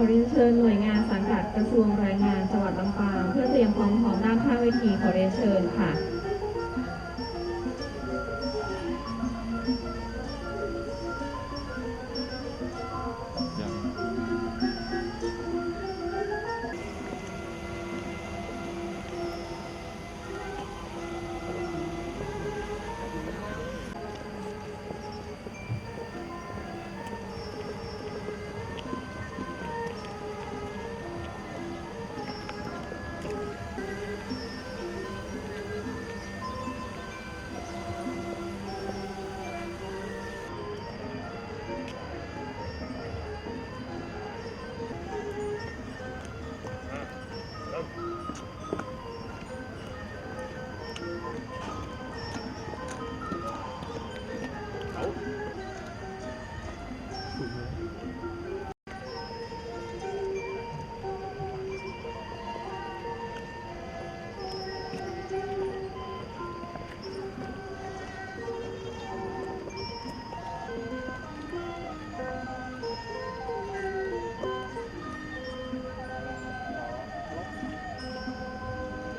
ขอเรียนเชิญหน่วยงานสังกัดกระทรวงแรงงานจังหวัดลำปางเพื่อเตรียมความพร้อมด้านข้างเวทีขอเรียนเชิญค่ะ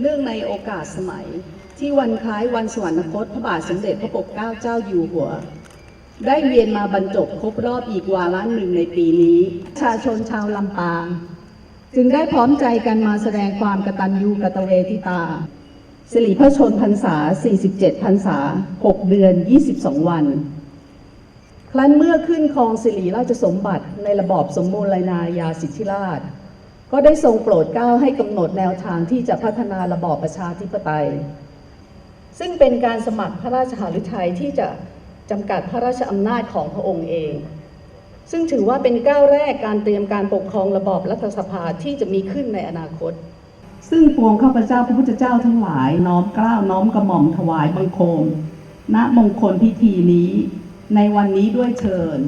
เรื่องในโอกาสสมัย ที่วันคล้ายวันสวรรคตพระบาทสมเด็จพระปกเกล้าเจ้าอยู่หัว ได้เวียนมาบรรจบครบรอบอีกวาระหนึ่งในปีนี้ประชาชนชาวลำปาง จึงได้พร้อมใจกันมาแสดงความกตัญญูกตเวทิตาสิริพระชนพรรษา 47พรรษา 6 เดือน 22 วัน ครั้นเมื่อขึ้นครองสิริราชสมบัติในระบอบสมมูลนายาสิทธิราช ก็ได้ทรงโปรดเกล้าให้กำหนดแนวทางที่จะพัฒนาระบอบประชาธิปไตย ซึ่งเป็นการสมัครพระราชหฤทัยที่จะจำกัดพระราชอำนาจของพระองค์เอง ซึ่งถือว่าเป็นก้าวแรกการเตรียมการปกครองระบอบรัฐสภาที่จะมีขึ้นในอนาคต ซึ่งปวงข้าพเจ้าพระพุทธเจ้าทั้งหลายน้อมเกล้าวน้อมกระหม่อมถวายบังคม ณมงคลพิธีนี้ ในวันนี้ด้วยเชิญ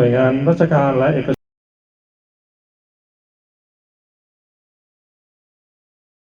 น่วยงานราชการและเอก